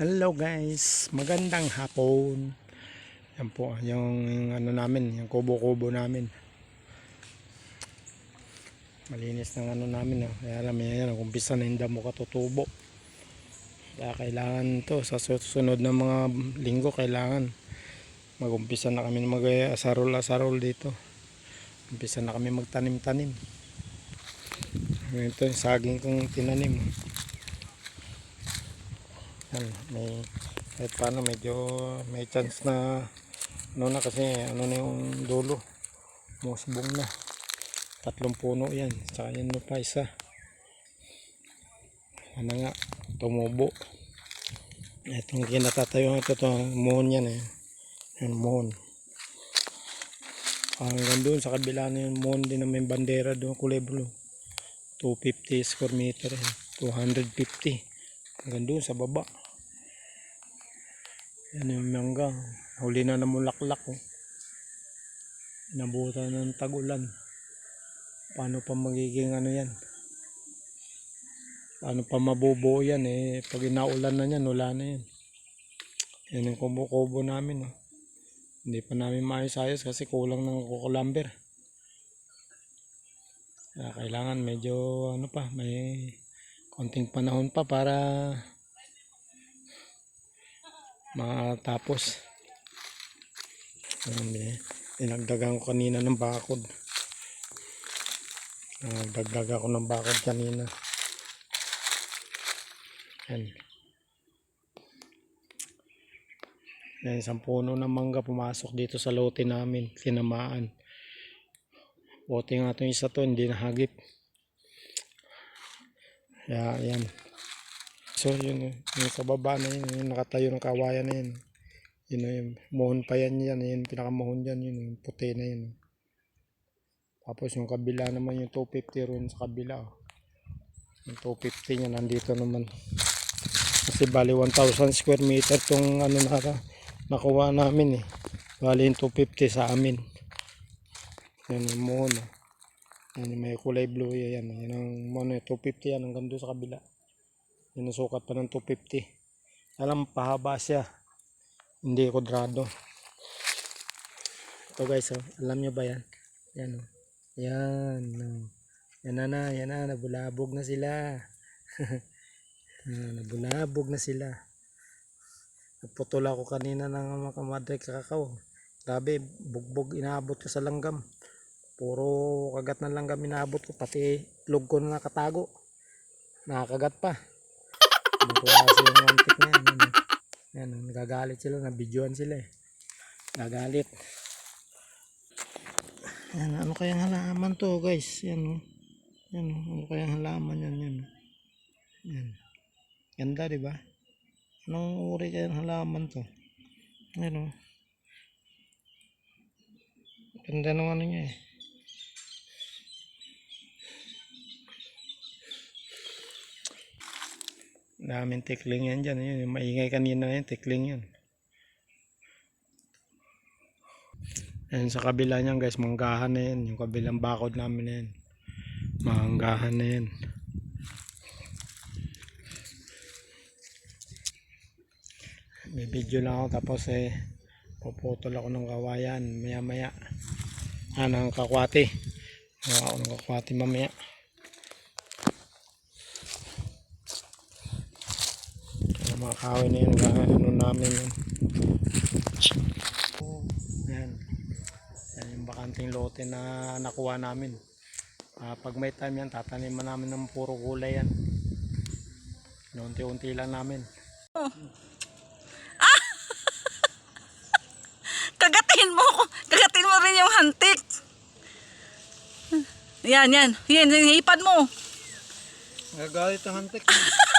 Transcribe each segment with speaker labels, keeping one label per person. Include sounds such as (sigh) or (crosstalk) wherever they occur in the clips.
Speaker 1: Hello guys, magandang hapon. Yan po, yung, yung ano namin, yung kubo-kubo namin. Malinis ng ano namin, oh. kaya alam niya yan, umpisa na yung damo katutubo. Kaya kailangan to, sa susunod na mga linggo, kailangan magumpisa na kami mag-asarol-asarol dito. Umpisa na kami magtanim-tanim. Ito yung saging kong tinanim. Yan, may kahit paano medyo may chance na ano na kasi ano na yung dulo. Musbong na. Tatlong puno yan. Saka yan pa isa ano nga tumubo. Itong kinatatayo ito to mohon yan eh. Yan mohon. Hanggang doon sa kabila na yung mohon din na may bandera doon kulay blue. 250 square meter eh. 250 hanggang doon sa baba yan yung mangga. Huli na namulaklak oh. Nabutan ng tag-ulan. Paano pa magiging ano yan? Paano pa mabubuo yan eh? Pag inaulan na yan, wala na yan. Yan yung kubo-kubo namin oh. Hindi pa namin maayos-ayos kasi kulang ng kukulamber. Kaya kailangan medyo ano pa, may konting panahon pa para matapos. Um, dinagdagan ko kanina ng bakod. Nagdagdag ako ng bakod kanina. Yan yan isang puno ng mangga pumasok dito sa lote namin tinamaan. Bote nga itong isa to hindi nahagip. Kaya yan So yun, eh, yung sa baba na yun, yung nakatayo ng kawayan na yun. Yun na yun, mohon pa yan yan, yun pinakamohon dyan, yun, yung puti na yun. Tapos yung kabila naman yung 250 ron sa kabila. oh. Yung 250 niya nandito naman. Kasi bali 1,000 square meter tong ano na nakuha namin eh. Bali yung 250 sa amin. Yan yung mohon. oh. Yan yung may kulay blue yan. Yan ang mohon, eh, 250 yan hanggang doon sa kabila. Sinusukat pa ng 250. Alam, pahaba siya. Hindi kwadrado. Ito guys, oh. alam nyo ba yan? Yan, oh. Yan, oh. Yan na yan na, nabulabog na sila. (laughs) ah, nabulabog na sila. Nagputol ako kanina ng mga kamadre kakao. Grabe, bugbog inaabot ko sa langgam. Puro kagat na langgam inaabot ko. Pati log ko na nakatago. Nakakagat pa. Klase yung antik na yan. Yan, oh, nagagalit sila. Nabidyoan sila eh. Nagalit. Yan, ano kayang halaman to guys? Yan oh. Yan oh, ano kayang halaman yan yan. Yan. Ganda di ba? Anong uri kayang halaman to? Yan oh. Ganda ng ano niya eh. Daming tikling yan dyan. Yun, yung maingay kanina yan, tikling yan. Yan sa kabila niyan guys, manggahan na yan. Yung kabilang bakod namin na yan. Manggahan na yan. May video lang ako tapos eh puputol ako ng kawayan maya maya. Ah, ng kakwati. Gawa ako ng kakwati mamaya. Mga kahoy na yun, ano namin yun. Yan. Yan yung bakanting lote na nakuha namin. Ah, pag may time yan, tataniman namin ng puro gulay yan. Unti-unti lang namin. (laughs)
Speaker 2: Kagatin mo ko. Kagatin mo rin yung hantik. Yan, yan. Yan, yan, hipad mo.
Speaker 1: Nagagalit ang hantik. (laughs)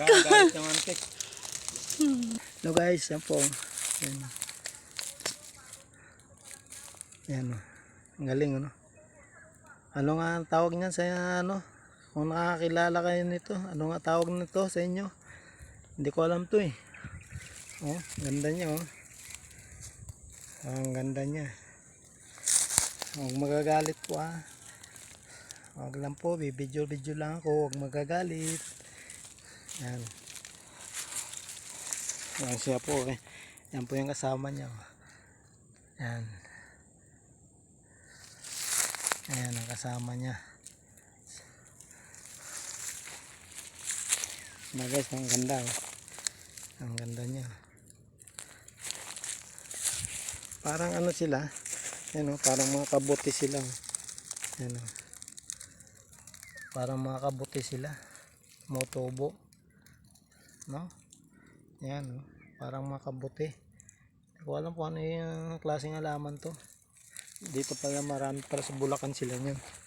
Speaker 1: Ang hantik. No guys, yan po. Yan. Yan o. Ang galing ano. Ano nga ang tawag niyan sa ano? Kung nakakilala kayo nito, ano nga tawag nito sa inyo? Hindi ko alam to eh. Oh, ganda niya oh. Ang ganda niya. Huwag magagalit po ah. Wag lang po, bibidyo-video lang ako, huwag magagalit. Yan. Yan siya po eh. Yan po yung kasama niya. oh. Yan. Ayan ang kasama niya. Na guys, ang ganda oh. Ang ganda niya. Parang ano sila? Yan oh, parang mga kabuti sila. oh. Yan oh. Parang mga kabuti sila. Motobo. No? Yan oh. Parang mga kabuti. Hindi ko alam kung ano yung klaseng alaman to. Dito pala marami para sa Bulacan sila niyan.